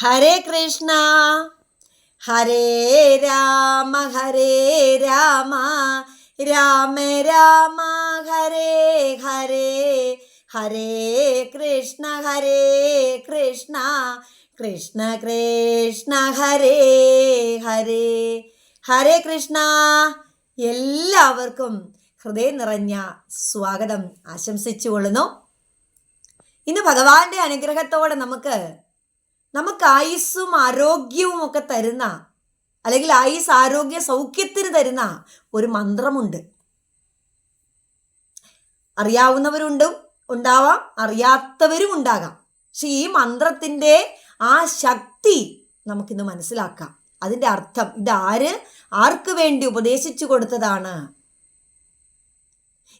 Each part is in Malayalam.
ഹരേ കൃഷ്ണ. ഹരേ രാമ ഹരേ രാമ. രാമ രാമ ഹരേ ഹരേ. ഹരേ കൃഷ്ണ ഹരേ കൃഷ്ണ. കൃഷ്ണ കൃഷ്ണ ഹരേ ഹരേ. ഹരേ കൃഷ്ണ. എല്ലാവർക്കും ഹൃദയം നിറഞ്ഞ സ്വാഗതം ആശംസിച്ചു കൊള്ളുന്നു ഇന്ന് ഭഗവാന്റെ അനുഗ്രഹത്തോടെ നമുക്ക് നമുക്ക് ആയുസ്സും ആരോഗ്യവും ഒക്കെ തരുന്ന അല്ലെങ്കിൽ ആയുസ് ആരോഗ്യ സൗഖ്യത്തിന് തരുന്ന ഒരു മന്ത്രമുണ്ട്. അറിയാവുന്നവരുണ്ടും ഉണ്ടാവാം. അറിയാത്തവരും ഉണ്ടാകാം. പക്ഷെ ഈ മന്ത്രത്തിന്റെ ആ ശക്തി നമുക്കിന്ന് മനസ്സിലാക്കാം. അതിന്റെ അർത്ഥം ഇതാര് ആർക്ക് വേണ്ടി ഉപദേശിച്ചു കൊടുത്തതാണ്?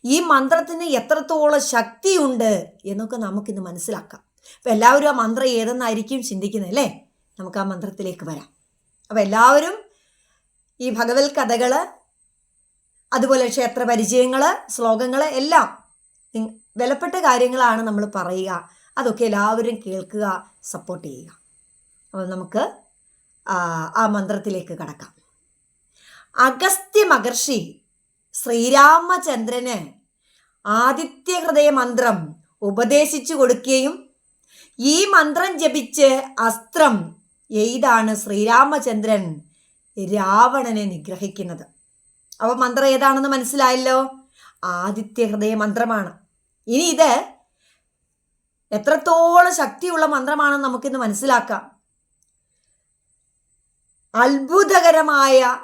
ഈ മന്ത്രത്തിന് എത്രത്തോളം ശക്തിയുണ്ട് എന്നൊക്കെ നമുക്കിന്ന് മനസ്സിലാക്കാം. അപ്പം എല്ലാവരും ആ മന്ത്രം ഏതെന്നായിരിക്കും ചിന്തിക്കുന്നത് അല്ലേ? നമുക്ക് ആ മന്ത്രത്തിലേക്ക് വരാം. അപ്പം എല്ലാവരും ഈ ഭഗവത് കഥകൾ അതുപോലെ ക്ഷേത്ര പരിചയങ്ങൾ ശ്ലോകങ്ങൾ എല്ലാം വിലപ്പെട്ട കാര്യങ്ങളാണ് നമ്മൾ പറയുക. അതൊക്കെ എല്ലാവരും കേൾക്കുക സപ്പോർട്ട് ചെയ്യുക. അപ്പോൾ നമുക്ക് ആ മന്ത്രത്തിലേക്ക് കടക്കാം. അഗസ്ത്യ മഹർഷി ശ്രീരാമചന്ദ്രന് ആദിത്യഹൃദയ മന്ത്രം ഉപദേശിച്ചു കൊടുക്കുകയും ഈ മന്ത്രം ജപിച്ച് അസ്ത്രം എയ്താണ് ശ്രീരാമചന്ദ്രൻ രാവണനെ നിഗ്രഹിക്കുന്നത്. അപ്പോൾ മന്ത്രം ഏതാണെന്ന് മനസ്സിലായല്ലോ? ആദിത്യ ഹൃദയ മന്ത്രമാണ്. ഇനി ഇത് എത്രത്തോളം ശക്തിയുള്ള മന്ത്രമാണെന്ന് നമുക്കിന്ന് മനസ്സിലാക്കാം. അത്ഭുതകരമായ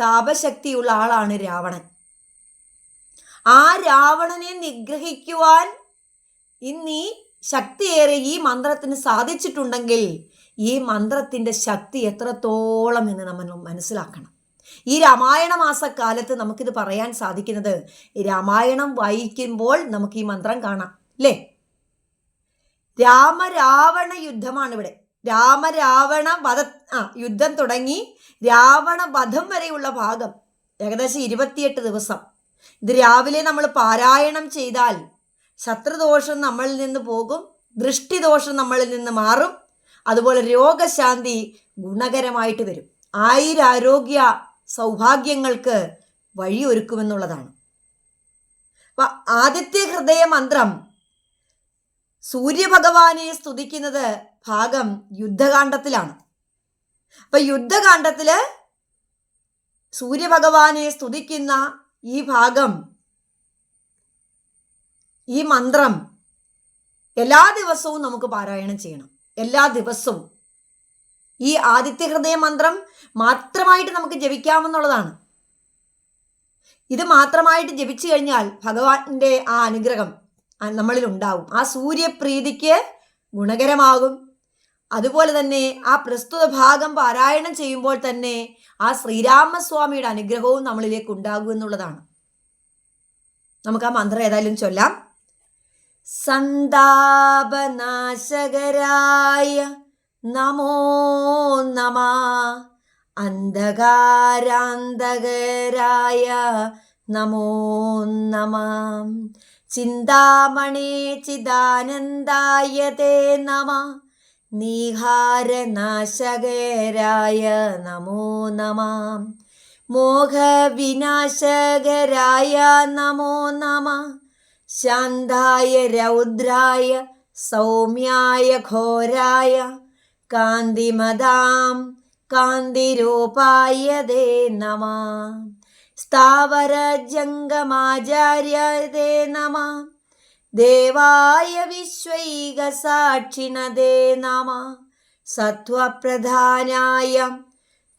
താപശക്തിയുള്ള ആളാണ് രാവണൻ. ആ രാവണനെ നിഗ്രഹിക്കുവാൻ ഇന്നീ ശക്തിയേറെ ഈ മന്ത്രത്തിന് സാധിച്ചിട്ടുണ്ടെങ്കിൽ ഈ മന്ത്രത്തിന്റെ ശക്തി എത്രത്തോളം എന്ന് നമ്മൾ മനസ്സിലാക്കണം. ഈ രാമായണ മാസക്കാലത്ത് നമുക്കിത് പറയാൻ സാധിക്കുന്നത് രാമായണം വായിക്കുമ്പോൾ നമുക്ക് ഈ മന്ത്രം കാണാം അല്ലേ? രാമരാവണ യുദ്ധമാണ് ഇവിടെ. രാമരാവണ വധ ആ യുദ്ധം തുടങ്ങി രാവണ വധം വരെയുള്ള ഭാഗം ഏകദേശം ഇരുപത്തിയെട്ട് ദിവസം. ഇത് രാവിലെ നമ്മൾ പാരായണം ചെയ്താൽ ശത്രുദോഷം നമ്മളിൽ നിന്ന് പോകും ദൃഷ്ടിദോഷം നമ്മളിൽ നിന്ന് മാറും അതുപോലെ രോഗശാന്തി ഗുണകരമായിട്ട് വരും. ആയിരാരോഗ്യ സൗഭാഗ്യങ്ങൾക്ക് വഴിയൊരുക്കുമെന്നുള്ളതാണ്. അപ്പൊ ആദിത്യ ഹൃദയ മന്ത്രം സൂര്യഭഗവാനെ സ്തുതിക്കുന്നത് ഭാഗം യുദ്ധകാന്ഡത്തിലാണ് അപ്പൊ യുദ്ധകാന്ഡത്തിൽ സൂര്യഭഗവാനെ സ്തുതിക്കുന്ന ഈ ഭാഗം ഈ മന്ത്രം എല്ലാ ദിവസവും നമുക്ക് പാരായണം ചെയ്യണം. എല്ലാ ദിവസവും. ഈ ആദിത്യ ഹൃദയ മന്ത്രം മാത്രമായിട്ട് നമുക്ക് ജപിക്കാമെന്നുള്ളതാണ്. ഇത് മാത്രമായിട്ട് ജപിച്ചു കഴിഞ്ഞാൽ ഭഗവാന്റെ ആ അനുഗ്രഹം നമ്മളിൽ ഉണ്ടാവും ആ സൂര്യപ്രീതിക്ക് ഗുണകരമാകും. അതുപോലെ തന്നെ ആ പ്രസ്തുത ഭാഗം പാരായണം ചെയ്യുമ്പോൾ തന്നെ ആ ശ്രീരാമസ്വാമിയുടെ അനുഗ്രഹവും നമ്മളിലേക്ക് ഉണ്ടാകും എന്നുള്ളതാണ്. നമുക്ക് ആ മന്ത്രം ഏതായാലും ചൊല്ലാം. സന്താപനാശകരായ നമോ നമ. അന്ധകാരാന്തകരായ നമോ നമ. ചിന്താമണി ചിദാനന്ദായ തേ നമ. നീഹാരനാശകരായ നമോ നമ. മോഹവിനാശകരായ നമോ നമ. ശാന്തായ രൗദ്രായ സൗമ്യായ ഘോരായ കാന്തിമതാം കാന്തിരൂപായ ദേ നമ. സ്ഥാവരജംഗമാചാര്യ ദേ നമ. ദേവായ വിശ്വൈകസാക്ഷിണതേ നമ. സത്വപ്രധാനായ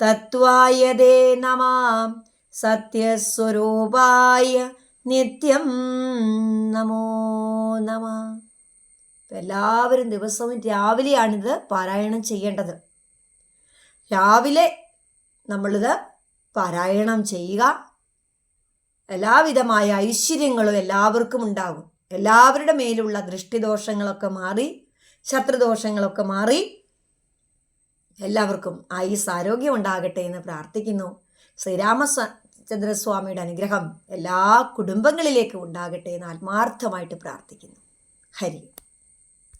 തത്വായ ദേ നമ. സത്യസ്വരൂപായ നിത്യം നമോ നമ. എല്ലാവരും ദിവസവും രാവിലെയാണിത് പാരായണം ചെയ്യേണ്ടത്. രാവിലെ നമ്മളിത് പാരായണം ചെയ്യുക. എല്ലാവിധമായ ഐശ്വര്യങ്ങളും എല്ലാവർക്കും ഉണ്ടാകും. എല്ലാവരുടെ മേലുള്ള ദൃഷ്ടിദോഷങ്ങളൊക്കെ മാറി ശത്രുദോഷങ്ങളൊക്കെ മാറി എല്ലാവർക്കും ആയുസ് ആരോഗ്യം ഉണ്ടാകട്ടെ എന്ന് പ്രാർത്ഥിക്കുന്നു. ശ്രീരാമസ്വ ചന്ദ്രസ്വാമിയുടെ അനുഗ്രഹം എല്ലാ കുടുംബങ്ങളിലേക്കും ഉണ്ടാകട്ടെ എന്ന് ആത്മാർത്ഥമായിട്ട് പ്രാർത്ഥിക്കുന്നു. ഹരി